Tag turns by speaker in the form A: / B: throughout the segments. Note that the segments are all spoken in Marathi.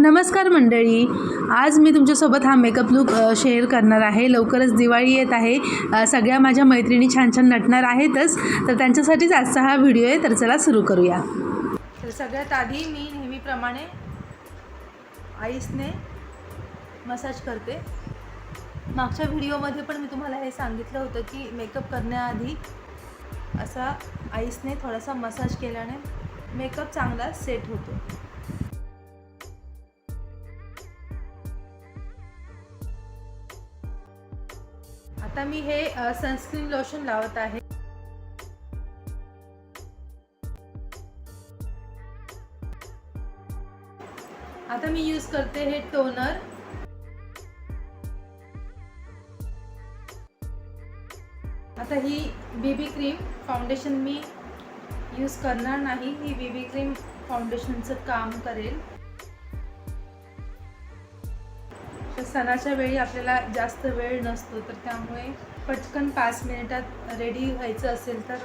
A: नमस्कार मंडळी. आज मी तुमच्यासोबत हा मेकअप लुक शेअर करणार आहे. लवकरच दिवाळी येत आहे. सगळ्या माझ्या मैत्रिणी छान छान नटणार आहेतच. तर त्यांच्यासाठीच आजचा हा व्हिडिओ आहे. तर चला सुरू करूया. तर सगळ्यात आधी मी नेहमीप्रमाणे आईसने मसाज करते. मागच्या व्हिडिओमध्ये पण मी तुम्हाला हे सांगितलं होतं की मेकअप करण्याआधी असा आईसने थोडासा मसाज केल्याने मेकअप चांगला सेट होतो. आता मी हे सनस्क्रीन लोशन लावत आहे. आता मी यूज करते हे टोनर आता ही बीबी क्रीम फाउंडेशन मी यूज करणार नाही. ही बीबी क्रीम फाउंडेशनचं काम करेल. तर सणाच्या वेळी आपल्याला जास्त वेळ नसतो तर त्यामुळे पटकन पाच मिनिटात रेडी व्हायचं असेल तर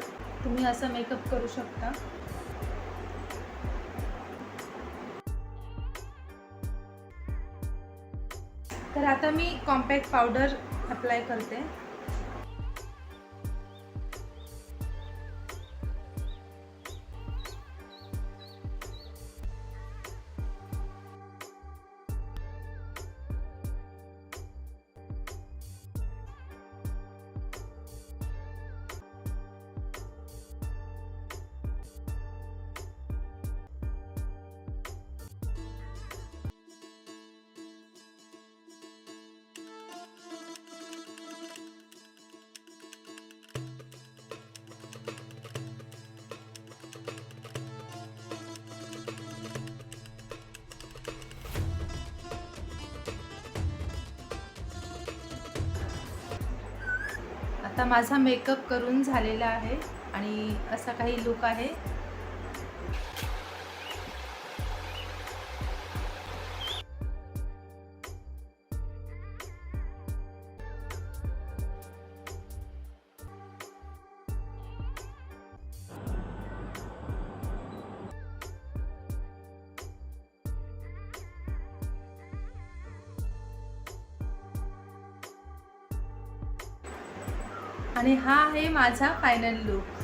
A: तुम्ही असं मेकअप करू शकता. तर आता मी कॉम्पॅक्ट पावडर अप्लाय करते. आता माझा मेकअप करून झालेला आहे आणि असा काही लुक आहे. आणि हा आहे माझा फायनल लुक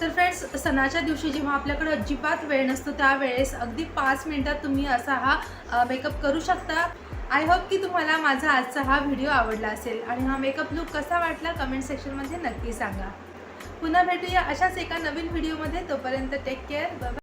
A: तर फ्रेंड्स सणाच्या दिवशी जेव्हा आपल्याकडे अजिबात वेळ नसतो त्यावेळेस अगदी पाच मिनिटात तुम्ही असा हा मेकअप करू शकता. आय होप की तुम्हाला माझा आजचा हा व्हिडिओ आवडला असेल. आणि हा मेकअप लुक कसा वाटला कमेंट सेक्शनमध्ये नक्की सांगा. पुन्हा भेटूया अशाच एका नवीन व्हिडिओमध्ये तोपर्यंत टेक केअर बाय